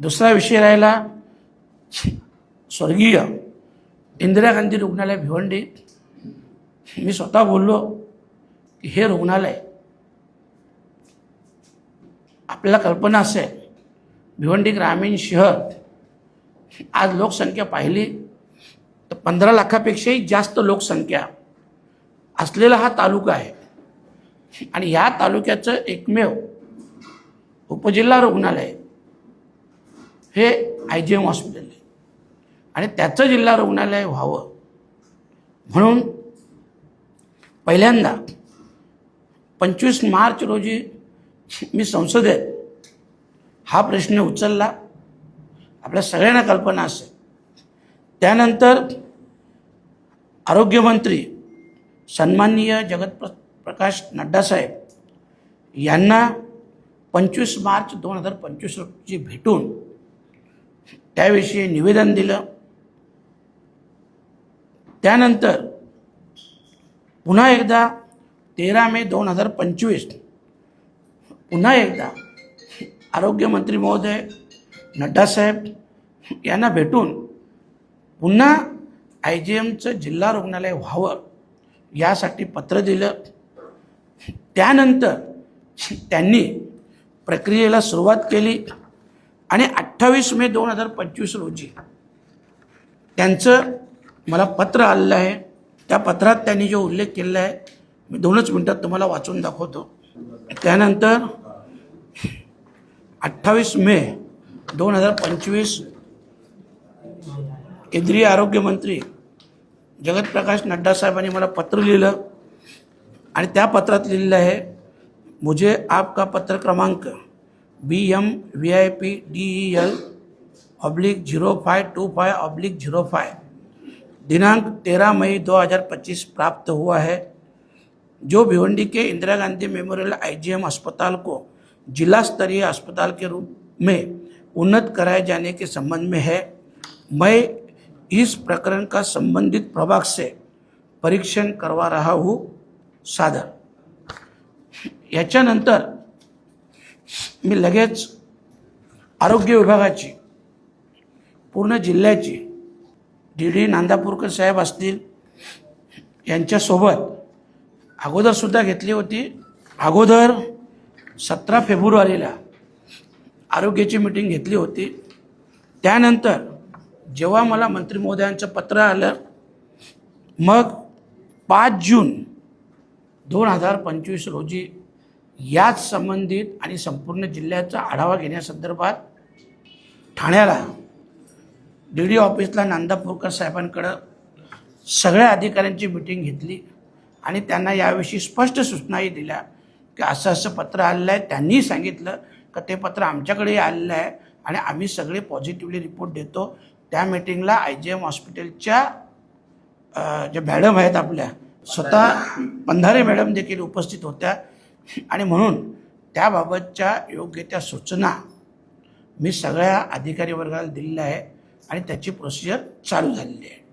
दुसरा विषय राहिला स्वर्गीय. इंदिरा गांधी रुग्णालय भिवंडी. मी स्वतः बोललो की हे रुग्णालय आपल्याला कल्पना असेल भिवंडी ग्रामीण शहर आज लोकसंख्या पाहिली तर पंधरा लाखापेक्षाही जास्त लोकसंख्या असलेला हा तालुका आहे. आणि या तालुक्याचं एकमेव उपजिल्हा रुग्णालय हे आय जी एम हॉस्पिटल आहे. आणि त्याचं जिल्हा रुग्णालय व्हावं. म्हणून पहिल्यांदा पंचवीस मार्च रोजी मी संसदेत हा प्रश्न उचलला. आपल्या सगळ्यांना कल्पना असेल. त्यानंतर आरोग्यमंत्री सन्माननीय जगत प्र प्रकाश नड्डासाहेब यांना पंचवीस मार्च दोन हजार पंचवीस रोजी भेटून त्याविषयी निवेदन दिलं. त्यानंतर पुन्हा एकदा तेरा मे दोन हजार पंचवीस पुन्हा एकदा आरोग्यमंत्री महोदय नड्डासाहेब यांना भेटून पुन्हा आय जी एमचं जिल्हा रुग्णालय व्हावं यासाठी पत्र दिलं. त्यानंतर त्यांनी प्रक्रियेला सुरुवात केली. आणि अठ्ठावीस मे दोन हजार पंचवीस रोजी त्यांचं मला पत्र आलेलं आहे. त्या पत्रात त्यांनी जो उल्लेख केलेला आहे मी दोनच मिनटात तुम्हाला वाचून दाखवतो. त्यानंतर अठ्ठावीस मे दोन हजार पंचवीस केंद्रीय आरोग्यमंत्री जगतप्रकाश नड्डा साहेबांनी मला पत्र लिहिलं. आणि त्या पत्रात लिहिलेलं आहे मुझे आपका पत्र क्रमांक B M V I P D E L oblique zero five two five oblique zero five दिनांक तेरह मई 2025 प्राप्त हुआ है। जो भिवंडी के इंदिरा गांधी मेमोरियल आईजीएम अस्पताल को जिला स्तरीय अस्पताल के रूप में उन्नत कराए जाने के संबंध में है। मैं इस प्रकरण का संबंधित प्रभाग से परीक्षण करवा रहा हूँ, सादर। याच्यानंतर मी लगेच आरोग्य विभागाची पूर्ण जिल्ह्याची डी डी नांदापूरकर साहेब असतील यांच्यासोबत अगोदरसुद्धा घेतली होती. अगोदर सतरा फेब्रुवारीला आरोग्याची मिटिंग घेतली होती. त्यानंतर जेव्हा मला मंत्री महोदयांचं पत्र आलं मग पाच जून दोन हजार पंचवीस रोजी याच संबंधित आणि संपूर्ण जिल्ह्याचा आढावा घेण्यासंदर्भात ठाण्याला डी डी ऑफिसला नांदापूरकर साहेबांकडं सगळ्या अधिकाऱ्यांची मिटिंग घेतली आणि त्यांना याविषयी स्पष्ट सूचनाही दिल्या की असं असं पत्र आलेलं आहे. त्यांनी सांगितलं का ते पत्र आमच्याकडेही आलेलं आहे आणि आम्ही सगळे पॉझिटिव्हली रिपोर्ट देतो. त्या मिटिंगला आय जी एम हॉस्पिटलच्या ज्या मॅडम आहेत आपल्या स्वतः पंधारे मॅडम देखील उपस्थित होत्या. आणि म्हणून त्याबाबतच्या योग्य त्या सूचना मी सगळ्या अधिकारी वर्गाला दिलेल्या आहे आणि त्याची प्रोसिजर चालू झालेली आहे.